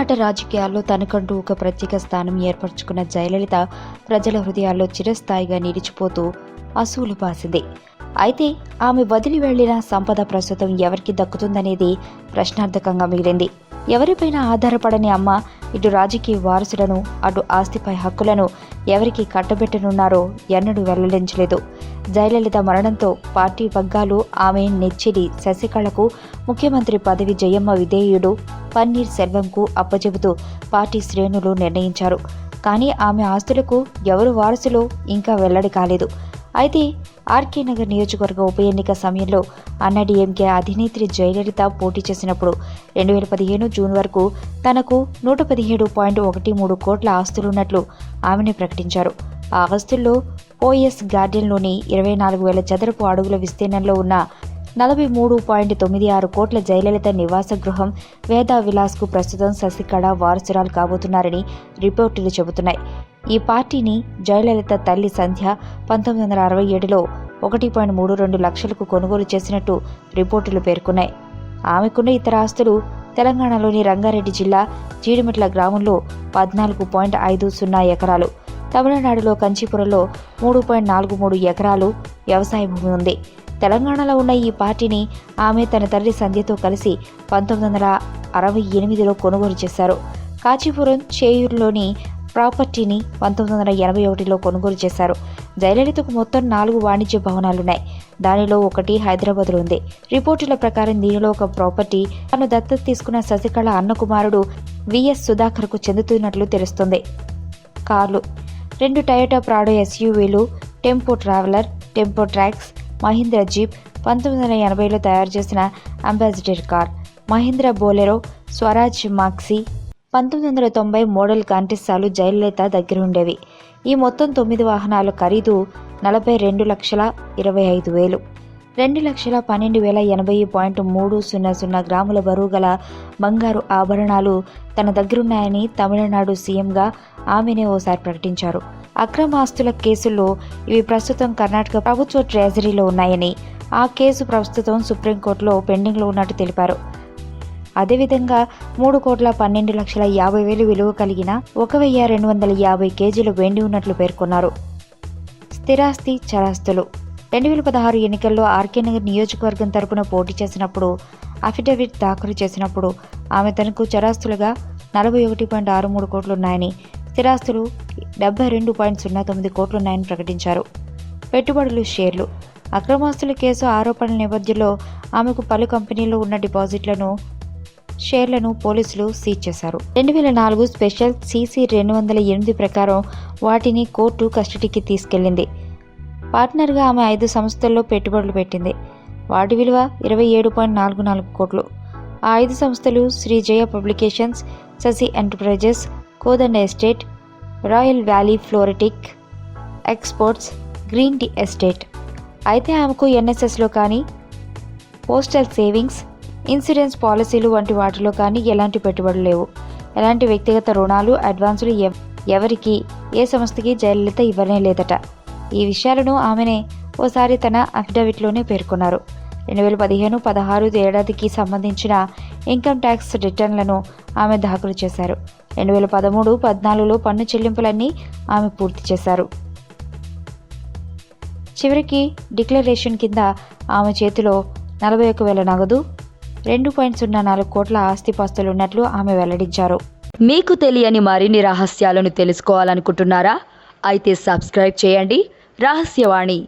తమిళనాట రాజకీయాల్లో తనకంటూ ఒక ప్రత్యేక స్థానం ఏర్పరచుకున్న జయలలిత ప్రజల హృదయాల్లో చిరస్థాయిగా నిలిచిపోతూ అసూలు బాసింది అయితే ఆమె వదిలి వెళ్ళిన సంపద ప్రస్తుతం ఎవరికి దక్కుతుందనేది ప్రశ్నార్థకంగా మిగిలింది. ఎవరిపైన ఆధారపడని అమ్మ ఇటు రాజకీయ వారసులను అటు ఆస్తిపై హక్కులను ఎవరికి కట్టబెట్టనున్నారో ఎన్నడూ వెల్లడించలేదు. జయలలిత మరణంతో పార్టీ పగ్గాలు ఆమె నెచ్చిడి శశికళకు ముఖ్యమంత్రి పదవి జయమ్మ విధేయుడు పన్నీర్ సెల్వంకు అప్పచెబుతూ పార్టీ శ్రేణులు నిర్ణయించారు. కానీ ఆమె ఆస్తులకు ఎవరు వారసులో ఇంకా వెల్లడి కాలేదు. అయితే ఆర్కే నగర్ నియోజకవర్గ ఉప ఎన్నిక సమయంలో అన్నాడీఎంకే అధినేత్రి జయలలిత పోటీ చేసినప్పుడు రెండు వేల పదిహేను జూన్ వరకు తనకు నూట పదిహేడు పాయింట్ ఒకటి మూడు కోట్ల ఆస్తులున్నట్లు ఆమెనే ప్రకటించారు. ఆ ఆస్తుల్లో ఓఎస్ గార్డెన్లోని ఇరవై నాలుగు వేల చదరపు అడుగుల విస్తీర్ణంలో ఉన్న నలభై మూడు పాయింట్ తొమ్మిది ఆరు కోట్ల జయలలిత నివాస గృహం వేదా విలాస్కు ప్రస్తుతం శశికళ వారసురాలు కాబోతున్నారని రిపోర్టులు చెబుతున్నాయి. ఈ పార్టీని జయలలిత తల్లి సంధ్య పంతొమ్మిది వందల అరవై ఏడులో ఒకటి పాయింట్ మూడు రెండు లక్షలకు కొనుగోలు చేసినట్టు రిపోర్టులు పేర్కొన్నాయి. ఆమెకున్న ఇతర ఆస్తులు తెలంగాణలోని రంగారెడ్డి జిల్లా జీడిమెట్ల గ్రామంలో పద్నాలుగు పాయింట్ ఐదు సున్నా ఎకరాలు. తమిళనాడులో కంచీపురంలో మూడు పాయింట్ నాలుగు మూడు ఎకరాలు వ్యవసాయ భూమి ఉంది. తెలంగాణలో ఉన్న ఈ పార్టీని ఆమె తన తండ్రి సంధ్యతో కలిసి పంతొమ్మిది వందల అరవై ఎనిమిదిలో కొనుగోలు చేశారు. కాంచీపురం చేయూరులోని ప్రాపర్టీని పంతొమ్మిది వందల ఎనభై ఒకటిలో కొనుగోలు చేశారు. జయలలితకు మొత్తం నాలుగు వాణిజ్య భవనాలున్నాయి. దానిలో ఒకటి హైదరాబాద్లో ఉంది. రిపోర్టుల ప్రకారం దీనిలో ఒక ప్రాపర్టీ తను దత్తత తీసుకున్న శశికళ అన్న కుమారుడు విఎస్ సుధాకర్కు చెందుతున్నట్లు తెలుస్తుంది. కార్లు రెండు Toyota Prado ఎస్యూవీలు Tempo Traveller Tempo Trax Mahindra jeep పంతొమ్మిది వందల ఎనభైలో తయారు చేసిన Ambassador car Mahindra Bolero Swaraj Maxi పంతొమ్మిది వందల తొంభై మోడల్ కాంటిస్సాలు జయలలిత దగ్గర ఉండేవి. ఈ మొత్తం తొమ్మిది వాహనాల ఖరీదు నలభై రెండు లక్షల ఇరవై ఐదు వేలు. రెండు లక్షల పన్నెండు వేల ఎనభై పాయింట్ మూడు సున్నా సున్నా గ్రాముల బరువు గల బంగారు ఆభరణాలు తన దగ్గరున్నాయని తమిళనాడు సీఎంగా ఆమెనే ఓసారి ప్రకటించారు. అక్రమ ఆస్తుల కేసుల్లో ఇవి ప్రస్తుతం కర్ణాటక ప్రభుత్వ ట్రెజరీలో ఉన్నాయని ఆ కేసు ప్రస్తుతం సుప్రీంకోర్టులో పెండింగ్లో ఉన్నట్టు తెలిపారు. అదేవిధంగా మూడు కోట్ల పన్నెండు లక్షల యాభై వేలు విలువ కలిగిన ఒక వెయ్యి రెండు వందల యాభై కేజీలు వెండి ఉన్నట్లు పేర్కొన్నారు. స్థిరాస్తి చరాస్తులు రెండు వేల పదహారు ఎన్నికల్లో ఆర్కే నగర్ నియోజకవర్గం తరపున పోటీ చేసినప్పుడు అఫిడవిట్ దాఖలు చేసినప్పుడు ఆమె తనకు చరాస్తులుగా నలభై ఒకటి పాయింట్ ఆరు మూడు కోట్లున్నాయని స్థిరాస్తులు డెబ్బై రెండు పాయింట్ సున్నా తొమ్మిది కోట్లున్నాయని ప్రకటించారు. పెట్టుబడులు షేర్లు. అక్రమాస్తుల కేసు ఆరోపణల నేపథ్యంలో ఆమెకు పలు కంపెనీల్లో ఉన్న డిపాజిట్లను షేర్లను పోలీసులు సీజ్ చేశారు. రెండు వేల నాలుగు స్పెషల్ సీసీ రెండు వందల ఎనిమిది ప్రకారం వాటిని కోర్టు కస్టడీకి తీసుకెళ్ళింది పార్ట్నర్గా ఆమె ఐదు సంస్థల్లో పెట్టుబడులు పెట్టింది. వాటి విలువ ఇరవై ఏడు పాయింట్ నాలుగు నాలుగు కోట్లు. ఆ ఐదు సంస్థలు Shri Jaya publications Sashi enterprises Kodanda estate royal valley floritech exports green tea estate. అయితే ఆమెకు ఎన్ఎస్ఎస్లో కానీ పోస్టల్ సేవింగ్స్ ఇన్సూరెన్స్ పాలసీలు వంటి వాటిలో కానీ ఎలాంటి పెట్టుబడులు లేవు. ఎలాంటి వ్యక్తిగత రుణాలు అడ్వాన్సులు ఎవ్- ఎవరికి ఏ సంస్థకి జయలలిత ఇవ్వనే లేదట. ఈ విషయాలను ఆమెనే ఓసారి తన అఫిడవిట్లోనే పేర్కొన్నారు. రెండు వేల పదిహేను పదహారు ఏడాదికి సంబంధించిన ఇన్కమ్ ట్యాక్స్ రిటర్న్లను ఆమె దాఖలు చేశారు. రెండు వేల పదమూడు పద్నాలుగులో పన్ను చెల్లింపులన్నీ ఆమె పూర్తి చేశారు. చివరికి డిక్లరేషన్ కింద ఆమె చేతిలో నలభై ఒక వేల నగదు రెండు పాయింట్ సున్నా నాలుగు కోట్ల ఆస్తిపాస్తులు ఉన్నట్లు ఆమె వెల్లడించారు. మీకు తెలియని మరిన్ని రహస్యాలను తెలుసుకోవాలనుకుంటున్నారా? అయితే సబ్స్క్రైబ్ చేయండి. ரகசியவாணி.